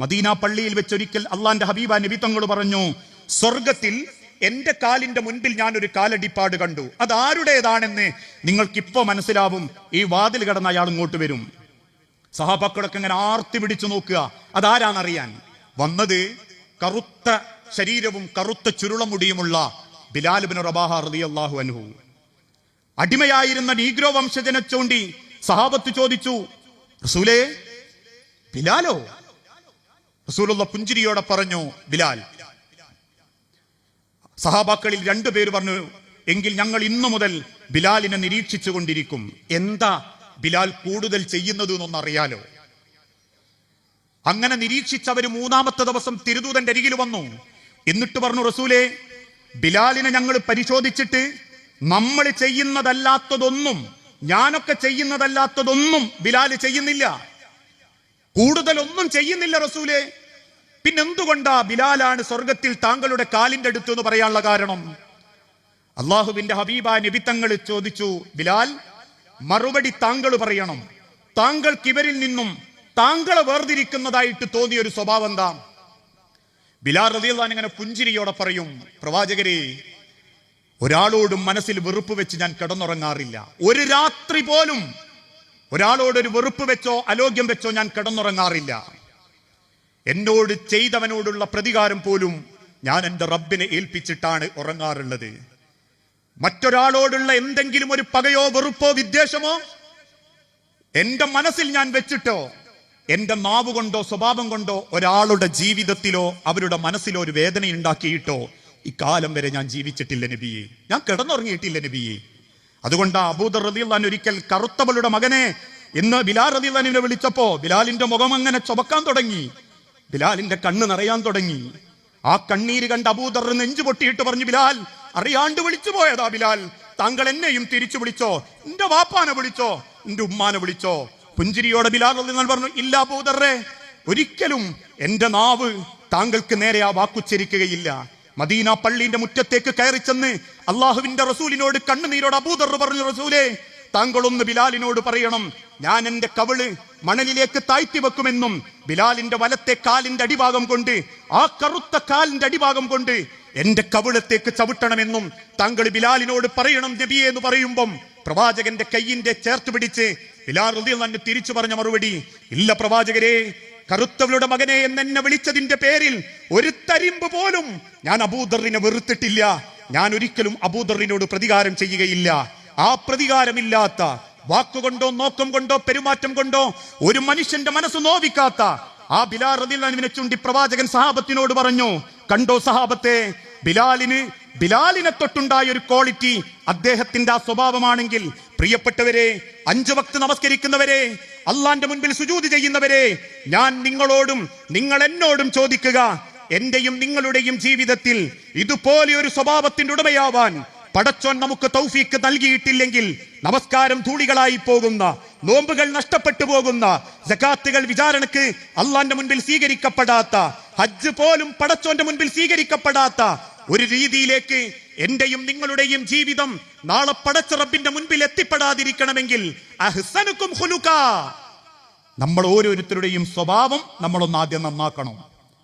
Medina പള്ളിയിൽ വെച്ചൊരിക്കൽ അള്ളാന്റെ ഹബീബ നബി തങ്ങൾ പറഞ്ഞു സ്വർഗത്തിൽ എന്റെ കാലിന്റെ മുൻപിൽ ഞാൻ ഒരു കാലടിപ്പാട് കണ്ടു. അത് ആരുടേതാണെന്ന് നിങ്ങൾക്കിപ്പോ മനസ്സിലാവും. ഈ വാതിൽ കടന്ന് അയാൾ ഇങ്ങോട്ട് വരും. സഹാബാക്കളൊക്കെ ഇങ്ങനെ ആർത്തി പിടിച്ചു നോക്കുക. അതാരാണറിയാൻ? വന്നത് കറുത്ത ശരീരവും കറുത്ത ചുരുളമുടിയുമുള്ള ബിലാലുബിൻ റബാഹ റളിയല്ലാഹു അൻഹു. അടിമയായിരുന്ന നീഗ്രോ വംശജനെ ചൂണ്ടി സഹാബത്ത് ചോദിച്ചു റസൂലേ ബിലാലോ റസൂലുള്ള പുഞ്ചിരിയോടെ പറഞ്ഞു ബിലാൽ സഹാബാക്കളിൽ രണ്ടുപേര് പറഞ്ഞു എങ്കിൽ ഞങ്ങൾ ഇന്നു മുതൽ ബിലാലിനെ നിരീക്ഷിച്ചു കൊണ്ടിരിക്കും. എന്താ ബിലാൽ കൂടുതൽ ചെയ്യുന്നത് എന്നൊന്നറിയാലോ അങ്ങനെ നിരീക്ഷിച്ചവർ മൂന്നാമത്തെ ദിവസം തിരുദൂതന്റെ അരികിൽ വന്നു. എന്നിട്ട് പറഞ്ഞു റസൂലെ ബിലാലിനെ ഞങ്ങൾ പരിശോധിച്ചിട്ട് നമ്മൾ ചെയ്യുന്നതല്ലാത്തതൊന്നും ഞാനൊക്കെ ചെയ്യുന്നതല്ലാത്തതൊന്നും ബിലാൽ ചെയ്യുന്നില്ല. കൂടുതലൊന്നും ചെയ്യുന്നില്ല റസൂലെ. പിന്നെന്തുകൊണ്ടാ ബിലാലാണ് സ്വർഗത്തിൽ താങ്കളുടെ കാലിന്റെ അടുത്ത് എന്ന് പറയാനുള്ള കാരണം? അള്ളാഹുവിന്റെ ഹബീബ നിബിത്തങ്ങൾ ചോദിച്ചു ബിലാൽ മറുപടി താങ്കൾ പറയണം. താങ്കൾക്ക് ഇവരിൽ നിന്നും താങ്കളെ വേർതിരിക്കുന്നതായിട്ട് തോന്നിയ ഒരു സ്വഭാവം എന്താ? ബിലാൽ റതിയുള്ള ഇങ്ങനെ പുഞ്ചിരിയോടെ പറയും പ്രവാചകരെ ഒരാളോടും മനസ്സിൽ വെറുപ്പ് വെച്ച് ഞാൻ കിടന്നുറങ്ങാറില്ല. ഒരു രാത്രി പോലും ഒരാളോടൊരു വെറുപ്പ് വെച്ചോ അലോഗ്യം വെച്ചോ ഞാൻ കിടന്നുറങ്ങാറില്ല. എന്നോട് ചെയ്തവനോടുള്ള പ്രതികാരം പോലും ഞാൻ എന്റെ റബ്ബിനെ ഏൽപ്പിച്ചിട്ടാണ് ഉറങ്ങാറുള്ളത്. മറ്റൊരാളോടുള്ള എന്തെങ്കിലും ഒരു പകയോ വെറുപ്പോ വിദ്വേഷമോ എന്റെ മനസ്സിൽ ഞാൻ വെച്ചിട്ടോ എന്റെ നാവ് കൊണ്ടോ സ്വഭാവം കൊണ്ടോ ഒരാളുടെ ജീവിതത്തിലോ അവരുടെ മനസ്സിലോ ഒരു വേദന ഉണ്ടാക്കിയിട്ടോ ഇക്കാലം വരെ ഞാൻ ജീവിച്ചിട്ടില്ല നബിയെ. ഞാൻ കിടന്നുറങ്ങിയിട്ടില്ല നബിയെ. അതുകൊണ്ട് അബൂദർ റതിയുള്ളാൻ ഒരിക്കൽ കറുത്തവളുടെ മകനെ ഇന്ന് ബിലാൽ റതിയുള്ളാനിനെ വിളിച്ചപ്പോ ബിലാലിന്റെ മുഖം അങ്ങനെ ചുമക്കാൻ തുടങ്ങി. ബിലാലിന്റെ കണ്ണ് നിറയാൻ തുടങ്ങി. ആ കണ്ണീര് കണ്ട് അബൂദർ നെഞ്ചു പൊട്ടിയിട്ട് പറഞ്ഞു ബിലാൽ അറിയാണ്ട് വിളിച്ചു പോയതാ ബിലാൽ. താങ്കൾ എന്നെയും തിരിച്ചു വിളിച്ചോ? എന്റെ വാപ്പാനെ വിളിച്ചോ? എന്റെ ഉമ്മാനെ വിളിച്ചോ? പുഞ്ചിരിയോടെ ബിലാൽ നിങ്ങൾ പറഞ്ഞു ഇല്ല അബൂദറേ ഒരിക്കലും എന്റെ നാവ് താങ്കൾക്ക് നേരെ ആ വാക്കുച്ചരിക്കുകയില്ല മദീന പള്ളിന്റെ മുറ്റത്തേക്ക് കയറി ചെന്ന് അള്ളാഹുവിന്റെ റസൂലിനോട് കണ്ണുനീരോട് അബൂദർ പറഞ്ഞു റസൂലേ താങ്കളൊന്ന് ബിലാലിനോട് പറയണം ഞാൻ എന്റെ കവിൾ മണലിലേക്ക് താഴ്ത്തി വെക്കുമെന്നും ബിലാലിന്റെ വലത്തെ കാലിന്റെ അടിഭാഗം കൊണ്ട് ആ കറുത്ത കാലിന്റെ അടിഭാഗം കൊണ്ട് എന്റെ കവിളത്തേക്ക് ചവിട്ടണമെന്നും താങ്കൾ ബിലാലിനോട് പറയണം നബിയെ എന്ന് പറയുമ്പം. പ്രവാചകന്റെ കയ്യിന്റെ ചേർത്ത് പിടിച്ച് ബിലാൽ അൻഹു തിരിച്ചു പറഞ്ഞ മറുപടി ഇല്ല പ്രവാചകരെ കറുത്തവളുടെ മകനെ എന്നെ വിളിച്ചതിന്റെ പേരിൽ ഒരു തരിമ്പ് പോലും ഞാൻ അബൂദറിനെ വെറുത്തിട്ടില്ല. ഞാൻ ഒരിക്കലും അബൂദറിനോട് പ്രതികാരം ചെയ്യുകയില്ല. ആ പ്രതികാരമില്ലാത്ത വാക്കുകൊണ്ടോ നോക്കം കൊണ്ടോ പെരുമാറ്റം കൊണ്ടോ ഒരു മനുഷ്യന്റെ മനസ്സ് നോവിക്കാത്ത ആ ബിലാൽ റദിനെ ചൂണ്ടി പ്രവാചകൻ സഹാബത്തിനോട് പറഞ്ഞു കണ്ടോ സഹാബത്തെ ബിലാലിന് ബിലാലിനെ തൊട്ടുണ്ടായ ഒരു ക്വാളിറ്റി അദ്ദേഹത്തിന്റെ ആ സ്വഭാവമാണെങ്കിൽ പ്രിയപ്പെട്ടവരെ അഞ്ചു വക്ത് നമസ്കരിക്കുന്നവരെ അള്ളാന്റെ മുൻപിൽ സുജൂതി ചെയ്യുന്നവരെ ഞാൻ നിങ്ങളോടും നിങ്ങൾ എന്നോടും ചോദിക്കുക എന്റെയും നിങ്ങളുടെയും ജീവിതത്തിൽ ഇതുപോലെ ഒരു സ്വഭാവത്തിന്റെ ഉടമയാവാൻ പടച്ചോൻ നമുക്ക് തൗഫീക്ക് നൽകിയിട്ടില്ലെങ്കിൽ നമസ്കാരം ധൂളികളായി പോകുന്ന നോമ്പുകൾ നഷ്ടപ്പെട്ടു പോകുന്ന ജക്കാത്തുകൾ വിചാരണക്ക് അള്ളാന്റെ മുൻപിൽ സ്വീകരിക്കപ്പെടാത്ത ഹജ്ജ് പോലും പടച്ചോന്റെ മുൻപിൽ സ്വീകരിക്കപ്പെടാത്ത ഒരു രീതിയിലേക്ക് എന്റെയും നിങ്ങളുടെയും ജീവിതം നാളെ പടച്ച റബ്ബിന്റെ മുൻപിൽ എത്തിപ്പെടാതിരിക്കണമെങ്കിൽ നമ്മൾ ഓരോരുത്തരുടെയും സ്വഭാവം നമ്മളൊന്ന് ആദ്യം നന്നാക്കണം.